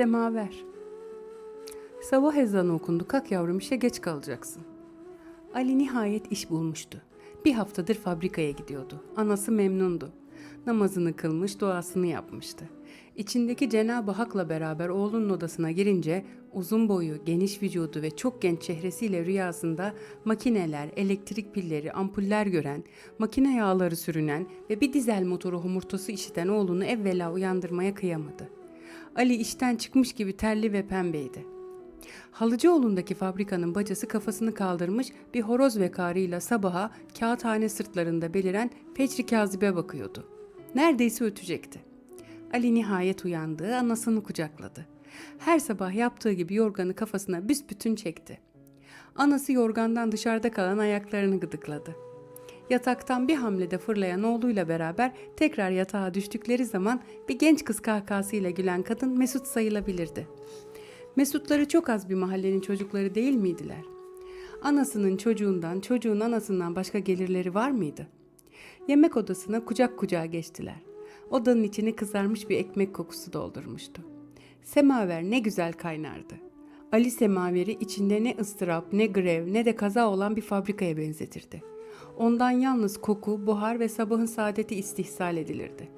Semaver. Sabah ezanı okundu. Kalk yavrum işe geç kalacaksın. Ali nihayet iş bulmuştu. Bir haftadır fabrikaya gidiyordu. Anası memnundu. Namazını kılmış, duasını yapmıştı. İçindeki Cenab-ı Hak'la beraber oğlunun odasına girince uzun boyu, geniş vücudu ve çok genç çehresiyle rüyasında makineler, elektrik pilleri, ampuller gören, makine yağları sürünen ve bir dizel motoru homurtusu işiten oğlunu evvela uyandırmaya kıyamadı. Ali işten çıkmış gibi terli ve pembeydi. Halıcıoğlu'ndaki fabrikanın bacası kafasını kaldırmış bir horoz vekarıyla sabaha kağıthane sırtlarında beliren Fecri Kazib'e bakıyordu. Neredeyse ötecekti. Ali nihayet uyandı, anasını kucakladı. Her sabah yaptığı gibi yorganı kafasına büsbütün çekti. Anası yorgandan dışarıda kalan ayaklarını gıdıkladı. Yataktan bir hamlede fırlayan oğluyla beraber tekrar yatağa düştükleri zaman bir genç kız kahkahasıyla gülen kadın Mesut sayılabilirdi. Mesutları çok az bir mahallenin çocukları değil miydiler? Anasının çocuğundan, çocuğun anasından başka gelirleri var mıydı? Yemek odasına kucak kucağa geçtiler. Odanın içini kızarmış bir ekmek kokusu doldurmuştu. Semaver ne güzel kaynardı. Ali semaveri içinde ne ıstırap, ne grev, ne de kaza olan bir fabrikaya benzetirdi. Ondan yalnız koku, buhar ve sabahın saadeti istihsal edilirdi.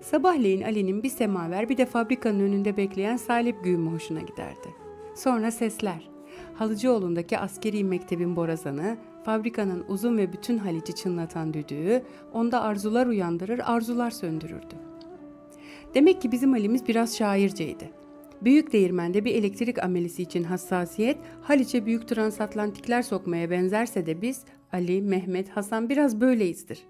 Sabahleyin Ali'nin bir semaver bir de fabrikanın önünde bekleyen salip güğümü hoşuna giderdi. Sonra sesler. Halıcıoğlu'ndaki askeri mektebin borazanı, fabrikanın uzun ve bütün halici çınlatan düdüğü, onda arzular uyandırır, arzular söndürürdü. Demek ki bizim Ali'miz biraz şairceydi. Büyük değirmende bir elektrik amelisi için hassasiyet, Haliç'e büyük transatlantikler sokmaya benzerse de biz, Ali, Mehmet, Hasan biraz böyleyizdir.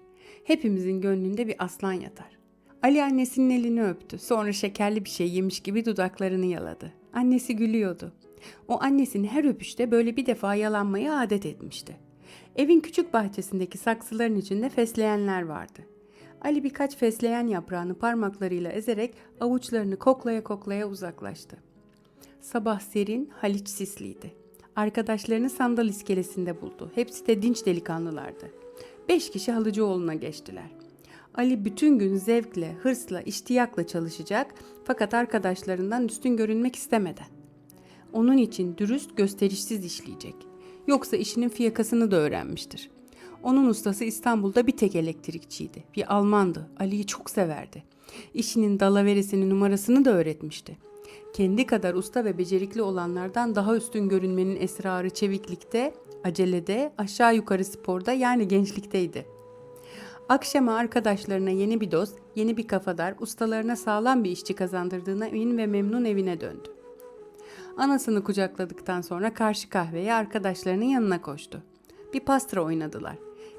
Hepimizin gönlünde bir aslan yatar. Ali annesinin elini öptü. Sonra şekerli bir şey yemiş gibi dudaklarını yaladı. Annesi gülüyordu. O annesini her öpüşte böyle bir defa yalanmayı adet etmişti. Evin küçük bahçesindeki saksıların içinde fesleğenler vardı. Ali birkaç fesleğen yaprağını parmaklarıyla ezerek avuçlarını koklaya koklaya uzaklaştı. Sabah serin, Haliç sisliydi. Arkadaşlarını sandal iskelesinde buldu. Hepsi de dinç delikanlılardı. Beş kişi Halıcıoğlu'na geçtiler. Ali bütün gün zevkle, hırsla, iştiyakla çalışacak fakat arkadaşlarından üstün görünmek istemeden. Onun için dürüst, gösterişsiz işleyecek. Yoksa işinin fiyakasını da öğrenmiştir. Onun ustası İstanbul'da bir tek elektrikçiydi. Bir Almandı. Ali'yi çok severdi. İşinin dalaveresini numarasını da öğretmişti. Kendi kadar usta ve becerikli olanlardan daha üstün görünmenin esrarı çeviklikte, acelede, aşağı yukarı sporda yani gençlikteydi. Akşama arkadaşlarına yeni bir dost, yeni bir kafadar, ustalarına sağlam bir işçi kazandırdığına emin ve memnun evine döndü. Anasını kucakladıktan sonra karşı kahveye arkadaşlarının yanına koştu. Bir pastra oynadılar.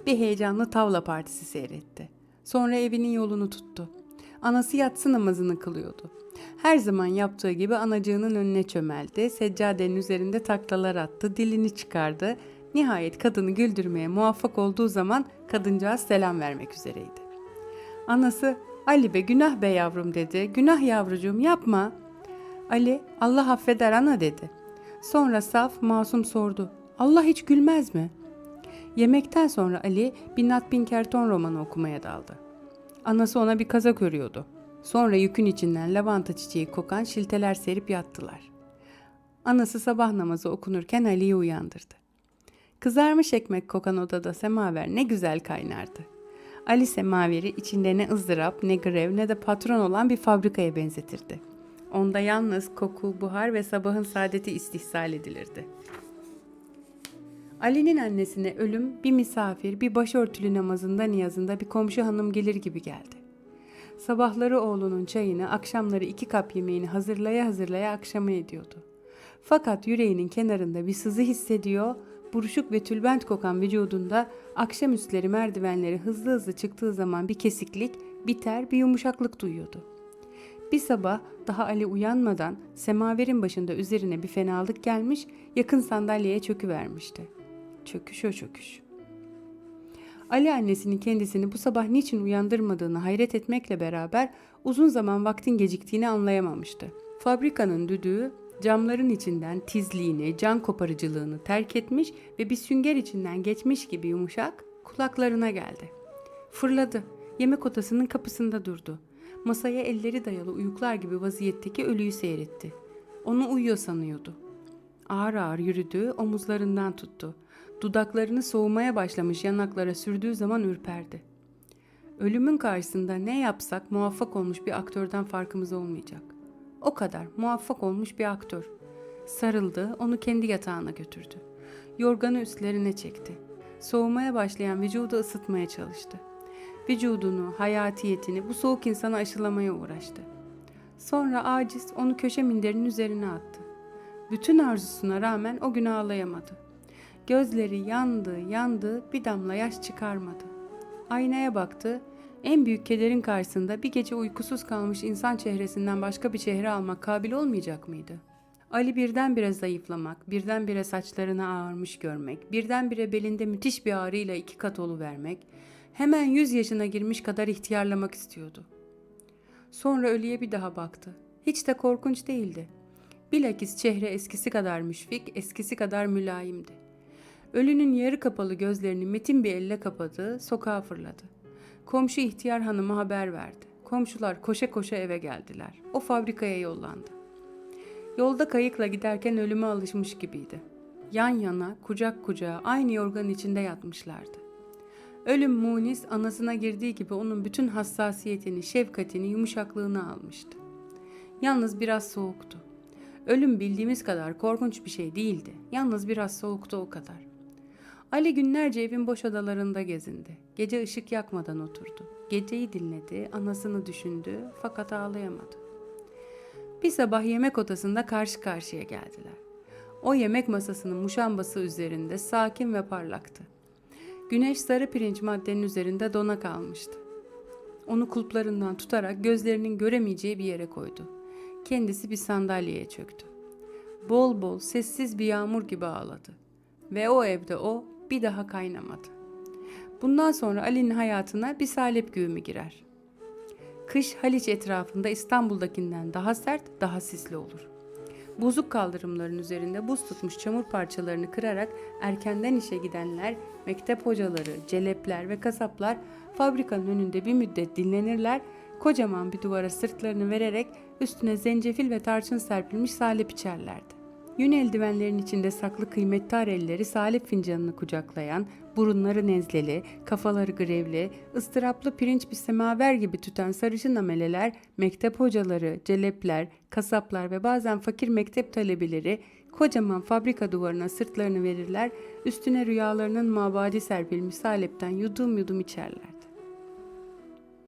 Bir heyecanlı tavla partisi seyretti. Sonra evinin yolunu tuttu. Anası yatsı namazını kılıyordu. Her zaman yaptığı gibi anacığının önüne çömeldi, seccadenin üzerinde taklalar attı, dilini çıkardı. Nihayet kadını güldürmeye muvaffak olduğu zaman kadıncağız selam vermek üzereydi. Anası, Ali be günah be yavrum dedi. Günah yavrucuğum yapma. Ali, Allah affeder ana dedi. Sonra saf, masum sordu. Allah hiç gülmez mi? Yemekten sonra Ali bir Nat Pinkerton romanı okumaya daldı. Anası ona bir kazak örüyordu. Sonra yükün içinden lavanta çiçeği kokan şilteler serip yattılar. Anası sabah namazı okunurken Ali'yi uyandırdı. Kızarmış ekmek kokan odada semaver ne güzel kaynardı. Ali semaveri içinde ne ızdırap, ne grev, ne de patron olan bir fabrikaya benzetirdi. Onda yalnız koku, buhar ve sabahın saadeti istihsal edilirdi. Ali'nin annesine ölüm bir misafir, bir başörtülü namazında niyazında bir komşu hanım gelir gibi geldi. Sabahları oğlunun çayını, akşamları iki kap yemeğini hazırlaya hazırlaya akşama ediyordu. Fakat yüreğinin kenarında bir sızı hissediyor, buruşuk ve tülbent kokan vücudunda akşamüstleri merdivenleri hızlı hızlı çıktığı zaman bir kesiklik, biter bir yumuşaklık duyuyordu. Bir sabah daha Ali uyanmadan semaverin başında üzerine bir fenalık gelmiş, yakın sandalyeye çöküvermişti. Çöküş o çöküş. Ali annesinin kendisini bu sabah niçin uyandırmadığını hayret etmekle beraber uzun zaman vaktin geciktiğini anlayamamıştı. Fabrikanın düdüğü camların içinden tizliğini, can koparıcılığını terk etmiş ve bir sünger içinden geçmiş gibi yumuşak kulaklarına geldi. Fırladı. Yemek odasının kapısında durdu. Masaya elleri dayalı uyuklar gibi vaziyetteki ölüyü seyretti. Onu uyuyor sanıyordu. Ağır ağır yürüdü, omuzlarından tuttu. Dudaklarını soğumaya başlamış yanaklara sürdüğü zaman ürperdi. Ölümün karşısında ne yapsak muvaffak olmuş bir aktörden farkımız olmayacak. O kadar muvaffak olmuş bir aktör. Sarıldı, onu kendi yatağına götürdü. Yorganı üstlerine çekti. Soğumaya başlayan vücudu ısıtmaya çalıştı. Vücudunu, hayatiyetini bu soğuk insana aşılamaya uğraştı. Sonra aciz onu köşe minderinin üzerine attı. Bütün arzusuna rağmen o gün ağlayamadı. Gözleri yandı, yandı, bir damla yaş çıkarmadı. Aynaya baktı. En büyük kederin karşısında bir gece uykusuz kalmış insan çehresinden başka bir çehre almak kabil olmayacak mıydı? Ali birdenbire zayıflamak, birdenbire saçlarını ağarmış görmek, birdenbire belinde müthiş bir ağrıyla iki kat vermek, hemen yüz yaşına girmiş kadar ihtiyarlamak istiyordu. Sonra ölüye bir daha baktı. Hiç de korkunç değildi. Bilakis çehre eskisi kadar müşfik, eskisi kadar mülayimdi. Ölünün yarı kapalı gözlerini metin bir elle kapadı, sokağa fırladı. Komşu ihtiyar hanıma haber verdi. Komşular koşa koşa eve geldiler. O fabrikaya yollandı. Yolda kayıkla giderken ölüme alışmış gibiydi. Yan yana, kucak kucağa aynı yorganın içinde yatmışlardı. Ölüm munis anasına girdiği gibi onun bütün hassasiyetini, şefkatini, yumuşaklığını almıştı. Yalnız biraz soğuktu. Ölüm bildiğimiz kadar korkunç bir şey değildi. Yalnız biraz soğuktu o kadar. Ali günlerce evin boş odalarında gezindi. Gece ışık yakmadan oturdu. Geceyi dinledi, anasını düşündü fakat ağlayamadı. Bir sabah yemek odasında karşı karşıya geldiler. O yemek masasının muşambası üzerinde sakin ve parlaktı. Güneş sarı pirinç maddenin üzerinde dona kalmıştı. Onu kulplarından tutarak gözlerinin göremeyeceği bir yere koydu. Kendisi bir sandalyeye çöktü. Bol bol sessiz bir yağmur gibi ağladı. Ve o evde o bir daha kaynamadı. Bundan sonra Ali'nin hayatına bir salep güğümü girer. Kış Haliç etrafında İstanbul'dakinden daha sert, daha sisli olur. Bozuk kaldırımların üzerinde buz tutmuş çamur parçalarını kırarak erkenden işe gidenler, mektep hocaları, celepler ve kasaplar fabrikanın önünde bir müddet dinlenirler, kocaman bir duvara sırtlarını vererek üstüne zencefil ve tarçın serpilmiş salep içerlerdi. Yün eldivenlerin içinde saklı kıymetli elleri salep fincanını kucaklayan, burunları nezleli, kafaları grevli, ıstıraplı pirinç bir semaver gibi tüten sarışın ameleler, mektep hocaları, celepler, kasaplar ve bazen fakir mektep talebeleri kocaman fabrika duvarına sırtlarını verirler, üstüne rüyalarının mabadi serpilmiş salepten yudum yudum içerler.